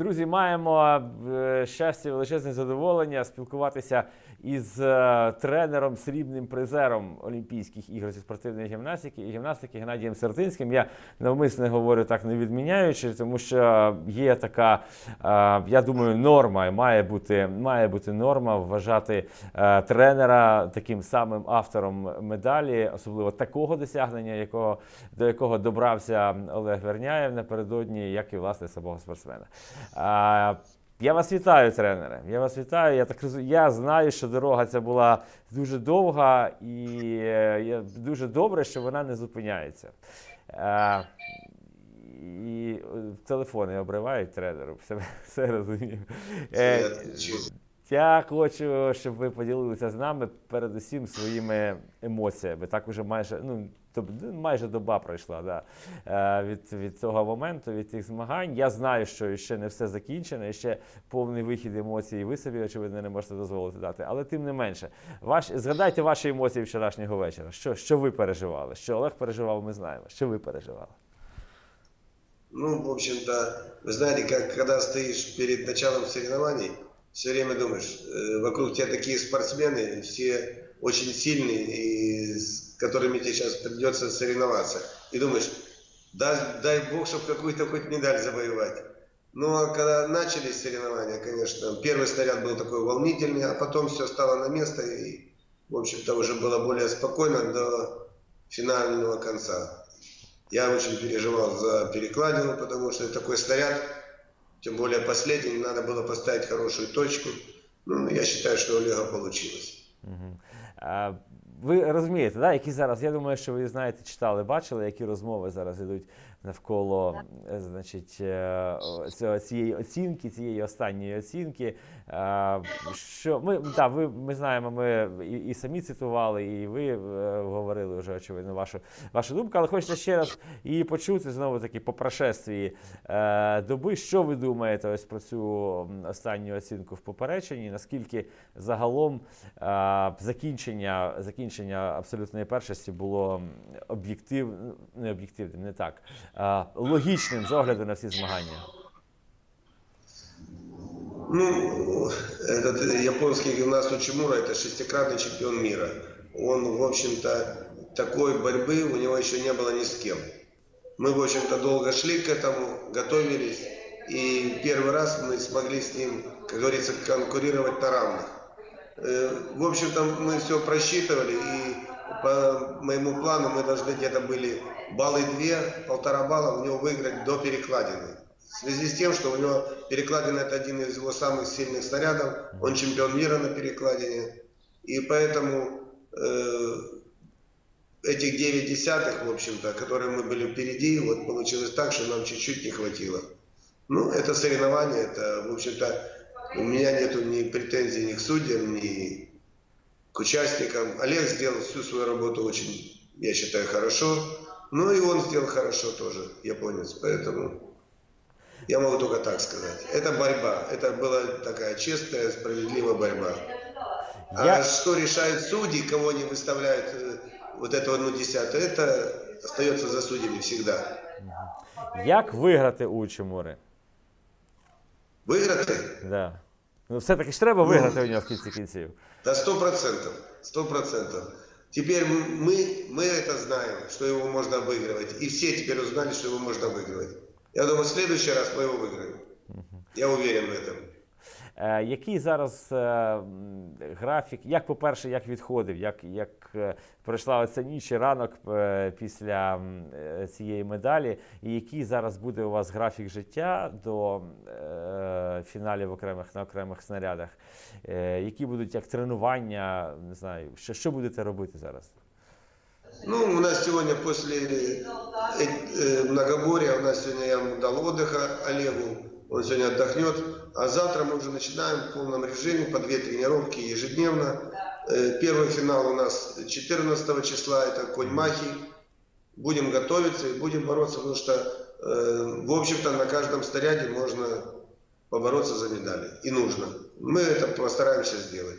Друзі, маємо е, щастя, величезне задоволення спілкуватися із е, тренером, срібним призером Олімпійських ігор зі спортивної гімнастики і гімнастики Геннадієм Сертинським. Я навмисно говорю так не відміняючи, тому що є така, е, я думаю, норма, має бути, має бути норма вважати тренера таким самим автором медалі, особливо такого досягнення, якого, до якого добрався Олег Верняєв напередодні, як і власне самого спортсмена. Я вас вітаю, тренери. Я вас вітаю. Я так я знаю, що дорога ця була дуже довга, і е, дуже добре, що вона не зупиняється. Е, і е, телефони обривають тренеру, все, все розумію. Е, я хочу, щоб ви поділилися з нами передусім своїми емоціями. Так уже майже ну. ну, Майже доба пройшла да, е, від, від того моменту, від тих змагань. Я знаю, що ще не все закінчено, і ще повний вихід емоцій ви собі, очевидно, не можете дозволити дати. Але тим не менше, ваш, згадайте ваші емоції вчорашнього вечора. Що, що ви переживали? Що Олег переживав, ми знаємо. Що ви переживали? Ну, в общем-то, вы знаете, как когда стоишь перед началом соревнований, все время думаешь, э, вокруг тебя такие спортсмены, все очень сильные, и с которыми тебе сейчас придется соревноваться. И думаешь, дай, дай бог, чтобы какую-то хоть медаль завоевать. Ну, а когда начались соревнования, конечно, первый снаряд был такой волнительный, а потом все стало на место, и, в общем-то, уже было более спокойно до финального конца. Я очень переживал за перекладину, потому что такой снаряд, тем более последний, надо было поставить хорошую точку. Ну, я считаю, что у Олега получилось. Ви розумієте, да, які зараз, я думаю, що ви знаєте, читали, бачили, які розмови зараз йдуть навколо е, значить, е, цього- цієї оцінки, цієї останньої оцінки. Що ми, да, ви, ми знаємо, ми і, і самі цитували, і ви е, говорили вже, очевидно, вашу, вашу думку, але хочеться ще раз її почути знову таки по прошествії е, доби. Що ви думаєте ось про цю останню оцінку в попереченні? Наскільки загалом е, закінчення, закінчення абсолютної першості було м, об'єктив, не об'єктивним, не так, логічним з огляду на всі змагання? Ну, этот японский гимнаст Учимура, это шестикратный чемпион мира. Он, в общем-то, такой борьбы у него еще не было ни с кем. Мы, в общем-то, долго шли к этому, готовились, и первый раз мы смогли с ним, как говорится, конкурировать на равных. Э, В общем-то, мы все просчитывали, и по моему плану мы должны где-то были баллы две, полтора балла у него выиграть до перекладины. В связи с тем, что у него перекладина это один из его самых сильных снарядов, он чемпион мира на перекладине, и поэтому э, этих 9 десятых, в общем-то, которые мы были впереди, вот получилось так, что нам чуть-чуть не хватило. Ну, это соревнование, это, в общем-то, у меня нету ни претензий ни к судьям, ни к участникам. Олег сделал всю свою работу очень, я считаю, хорошо. Ну и он сделал хорошо тоже, японец. Поэтому я могу только так сказать. Это борьба. Это была такая честная, справедливая борьба. А Я- что решают судьи, кого они выставляют, э, вот это одну десятую, это остается за судьями всегда. Як виграти у Чемури? Выиграть? Да. Ну, все-таки ж треба виграти у нього в кінці кінців. Да сто процентов, сто процентов. Теперь м- мы, мы это знаем, что его можно выигрывать. И все теперь узнали, что его можно выигрывать. Я думаю, в следующий раз мы его выиграем. Я уверен в этом. Е, який зараз е, м, графік? Як, по-перше, як відходив, як, як е, пройшла оця ніч і ранок е, після м, е, цієї медалі, і який зараз буде у вас графік життя до е, фіналів окремих на окремих снарядах? Е, які будуть як тренування? Не знаю, що, що будете робити зараз? Ну, у нас сегодня после э, э, многоборья, у нас сегодня я ему дал отдыха Олегу, он сегодня отдохнет, А завтра мы уже начинаем в полном режиме, по две тренировки ежедневно. Э, Первый финал у нас 14 числа, это конь Махи. Будем готовиться и будем бороться, потому что, э, в общем-то, на каждом снаряде можно побороться за медали. И нужно. Мы это постараемся сделать.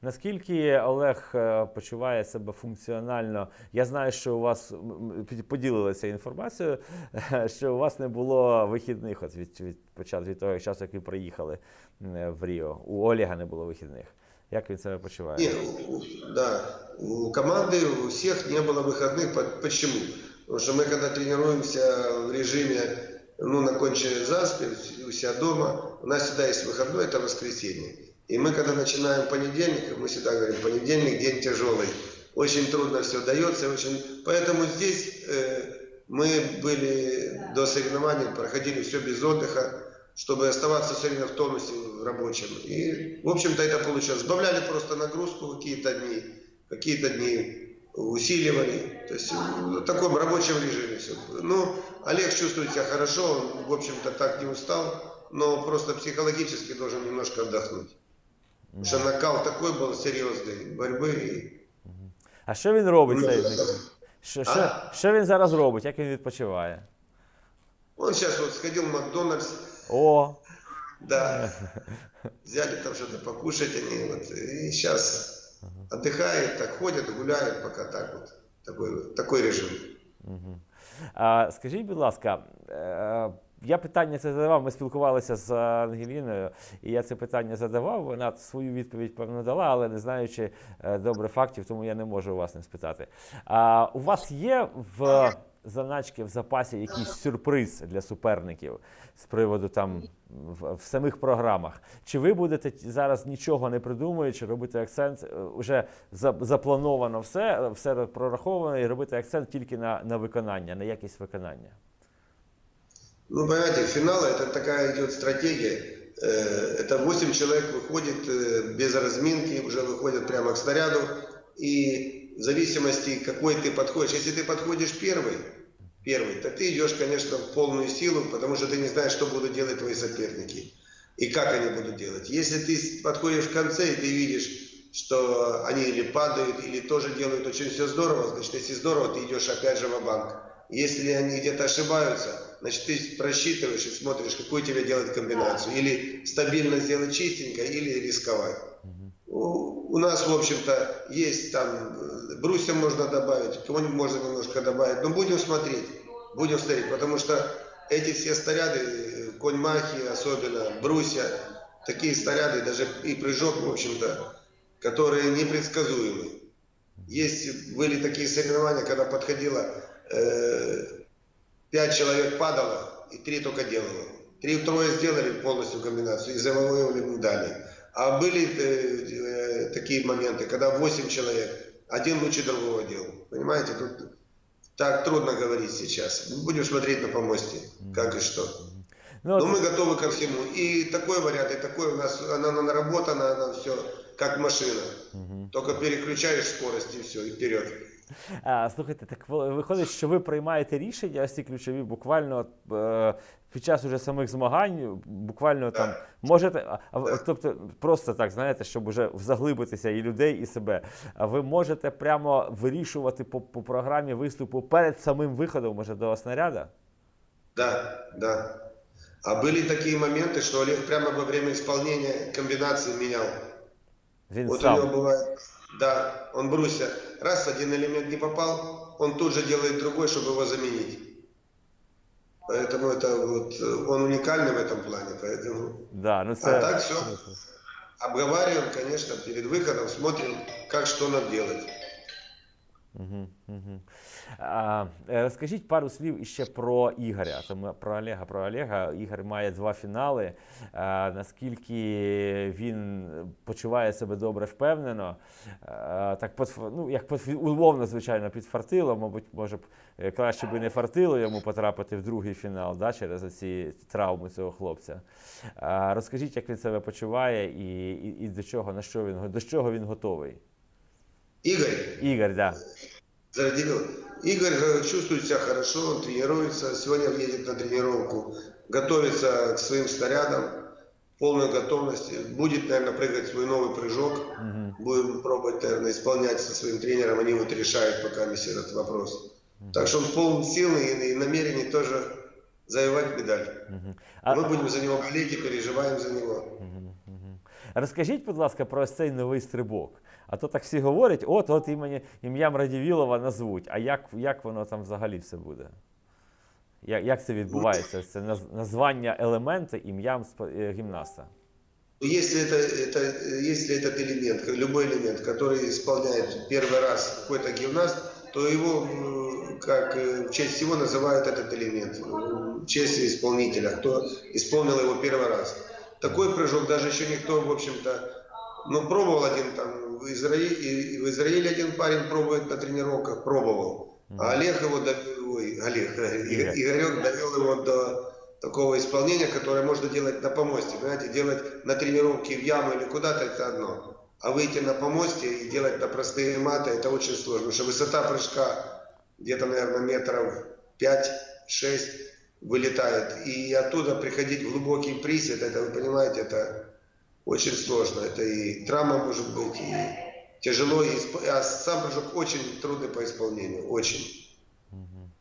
Мгм. Наскільки Олег е, почуває себе функціонально? Я знаю, що у вас м, м, під- поділилися інформацією, що у вас не було вихідних от від, від початку від того часу, як ви приїхали м, в Ріо. У Олега не було вихідних. Як він себе почуває? Не, у- да, у команды у всех не было выходных. По- Почему? Потому что мы когда тренируемся в режиме, ну, на конче заспе, у себя дома, у нас всегда есть выходной, это воскресенье. И мы когда начинаем понедельник, мы всегда говорим, понедельник день тяжелый. Очень трудно все дается, очень... Поэтому здесь э, мы были до соревнований, проходили все без отдыха, чтобы оставаться все время в тонусе в рабочем. И, в общем-то, это получилось. Сбавляли просто нагрузку какие-то дни, какие-то дни усиливали. То есть в таком рабочем режиме все. Ну, Олег чувствует себя хорошо, он, в общем-то, так не устал, но просто психологически должен немножко отдохнуть. Потому что накал такой был серьезный борьбы. И... А що він робить Ну, цей? да. Що, що, що він зараз робить? Як він відпочиває? Он сейчас вот сходил в Макдональдс, О, да, взяли там что-то покушать они, вот, и сейчас отдыхает, так ходит, гуляет, пока так вот, такой, такой режим. А, скажіть, будь ласка, е, я питання це задавав. Ми спілкувалися з Ангеліною, і я це питання задавав. Вона свою відповідь певно дала, але не знаючи е, добре фактів, тому я не можу у вас не спитати. А у вас є в заначки в запасі якийсь сюрприз для суперників з приводу там в, в самих програмах? Чи ви будете зараз нічого не придумуючи, робити акцент? е, Уже за- заплановано все, все прораховано, і робити акцент тільки на, на виконання, на якість виконання? Ну, понимаете, финал это такая идет стратегия. Э, Это 8 человек выходит э, без разминки, уже выходят прямо к снаряду. И в зависимости, какой ты подходишь, если ты подходишь первый, первый, то ты идешь, конечно, в полную силу, потому что ты не знаешь, что будут делать твои соперники и как они будут делать. Если ты подходишь в конце и ты видишь, что они или падают, или тоже делают очень все здорово, значит, если здорово, ты идешь опять же в банк Если они где-то ошибаются, значит, ты просчитываешь и смотришь, какую тебе делать комбинацию. Или стабильно сделать чистенько, или рисковать. У, у нас, в общем-то, есть там, э, брусья можно добавить, кого-нибудь можно немножко добавить. Но будем смотреть, будем смотреть, потому что эти все снаряды, э, конь-махи особенно, брусья, такие снаряды, даже и прыжок, в общем-то, которые непредсказуемы. Есть, были такие соревнования, когда подходило, э, пять человек падало, и три только делало. Три-трое сделали полностью комбинацию и завоевывали медали. А были э, э, такие моменты, когда 8 человек, один лучше другого делал. Понимаете, тут так трудно говорить сейчас. Будем смотреть на помосте, как и что. Ну, Но от- мы готовы ко всему. И такой вариант, и такой у нас, она наработана, она все как машина. Только переключаешь скорость и все, и вперед. А, слухайте, так ви- виходить, що ви приймаєте рішення, ось ці ключові, буквально от, е, під час уже самих змагань, буквально там можете, а, а ви- тобто просто так, знаєте, щоб уже заглибитися і людей, і себе. А ви можете прямо вирішувати по, по програмі виступу перед самим виходом, може, до снаряда? Да, да. А были такие моменты, что Олег прямо во время исполнения комбинации менял. Він Вот у сам. него бывает, да, он брусья, раз один элемент не попал, он тут же делает другой, чтобы его заменить. Поэтому это вот, э, он уникальный в этом плане, поэтому Да, ну це... А так всё. обговариваем, конечно, перед выходом, смотрим, как что нам делать. Угу, угу. Е, розкажіть пару слів іще про Ігоря. Тому про Олега. Про Олега. Ігор має два фінали. Наскільки він почуває себе добре впевнено, так ну, як умовно, звичайно, підфартило, мабуть, може б е, краще би не фартило йому потрапити в другий фінал да, через ці травми цього хлопця. Розкажіть, як він себе почуває і, і, і до чого, на що він до чого він готовий. Игорь, Ігор, да. Зародилов. Игорь э, чувствует себя хорошо, он тренируется, сегодня едет на тренировку, готовится к своим снарядам, полной готовности. Будет, наверное, прыгать свой новый прыжок. Будем пробовать, наверное, исполнять со своим тренером, они вот решают пока весь этот вопрос. Так что он полон сил и, и намерений тоже завоевать медаль. Мгм. А- Мы будем за него болеть и переживаем за него. Мгм. Розкажіть, будь ласка, про ось цей новий стрибок. А то так всі говорять, от от імені ім'ям Радівілова назвуть. А як, як воно там взагалі все буде? Як, як це відбувається? Це наз- названня елемента ім'ям спо- е, гімнаста. Если, это, это, если этот элемент, любой элемент, который исполняет первый раз какой-то гимнаст, то его м, как э, в честь всего называют этот элемент, м, в честь исполнителя, кто исполнил его первый раз. Такой прыжок даже еще никто, в общем-то, ну, пробовал один там в Израиле, и в Израиле один парень пробует на тренировках, пробовал. А Олег его довел, ой, Олег, Игорь. Игорек довел его до такого исполнения, которое можно делать на помосте. Понимаете, делать на тренировке в яму или куда-то это одно. А выйти на помосте и делать на простые маты, это очень сложно. Потому что высота прыжка где-то, наверное, метров 5-6 вылетает. И оттуда приходить в глубокий присед, это, вы понимаете, это очень сложно. Это и травма может быть, и тяжело. И а сам прыжок очень трудный по исполнению, очень.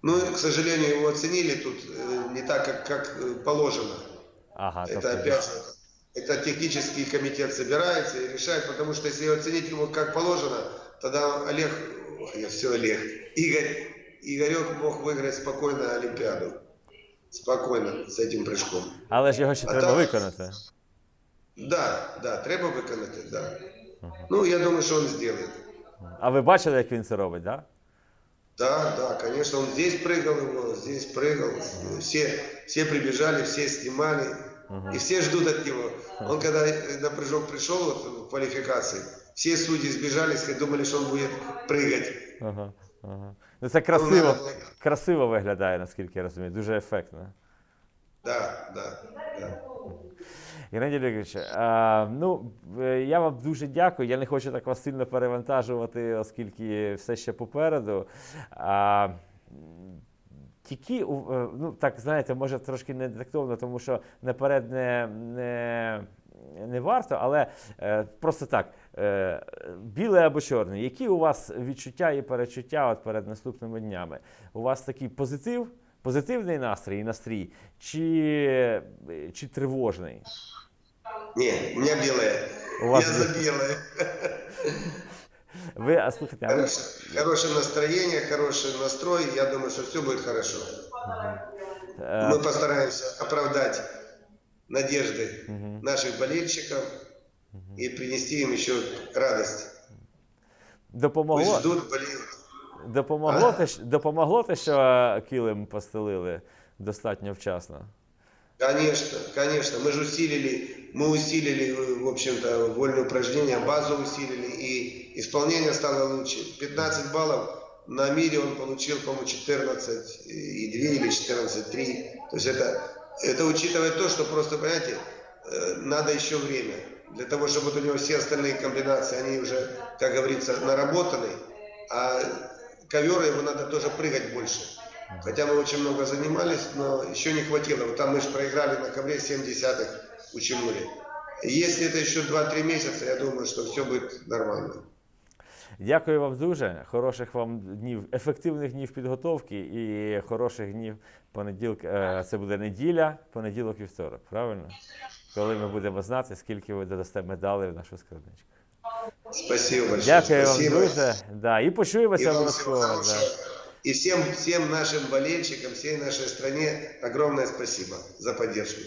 Ну, к сожалению, его оценили тут э, не так, как, как э, положено. Ага, Это опять же, это технический комитет собирается и решает, потому что если оценить его как положено, тогда Олег, я все Олег, Игорь, Игорек мог выиграть спокойно Олимпиаду. Спокойно с этим прыжком. але ж його ще А треба так- виконати. Да, да, треба виконати, да. Ну, я думаю, что он сделает. А ви бачили, як він це робить, так? Да? Да, да, конечно, он здесь прыгал его, здесь прыгал. Все, все прибежали, все снимали. И все ждут от него. Он когда на прыжок пришел вот, в квалификации, все судьи сбежались и думали, что он будет прыгать. Ага, ага. Ну це красиво, Ну, красиво виглядає, наскільки я розумію, дуже ефектно. Да, да, да. Геннадій Олегович, ну, е, я вам дуже дякую. Я не хочу так вас сильно перевантажувати, оскільки все ще попереду. А, тільки, е, ну так знаєте, може трошки не тактовно, тому що наперед не, не, не варто, але е, просто так. Е, біле або чорне, які у вас відчуття і перечуття от перед наступними днями? У вас такий позитив, позитивний настрій і настрій, чи, чи тривожний? Не, у меня белое. У вас я за белое. Ви, а слухайте, а ви, Хорошее, настроение, хороший настрой. Я думаю, что все будет хорошо. е, Мы постараемся оправдать надежды мгм. наших болельщиков и принести им еще радость. Пусть допомогло, ждут, болеют. допомогло, те, що- допомогло те, що килим постелили достатньо вчасно? Конечно, конечно. Мы же усилили, мы усилили, в общем-то, вольное упражнение, базу усилили, и исполнение стало лучше. 15 баллов на мире он получил, по-моему, 14 и 2 или 14,3. То есть это, это учитывая то, что просто, понимаете, э, надо еще время. Для того, чтобы вот у него все остальные комбинации, они уже, как говорится, наработаны, а ковер его надо тоже прыгать больше. Хотя мы очень много занимались, но еще не хватило. Вот там мы же проиграли на ковре 7 десятых у Чемури. Если это еще 2-3 месяца, я думаю, что все будет нормально. Дякую вам дуже. Хороших вам днів, ефективних днів підготовки і хороших днів понеділка. е, Це буде неділя, понеділок і вівторок, правильно? Коли ми будемо знати, скільки ви додасте медалей в нашу скарбничку. Спасибо большое. Дякую вам дуже. Да, і почуємося обов'язково. И всем, всем нашим болельщикам, всей нашей стране огромное спасибо за поддержку.